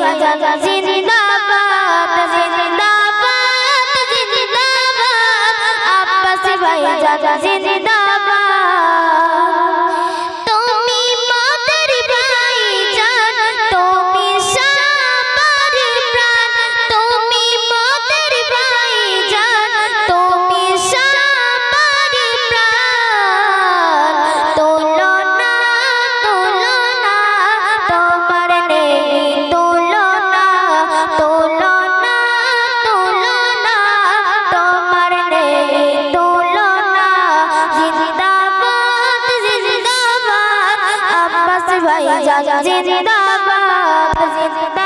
जिंदाबाद जिंदाबाद 欢迎大家点点赞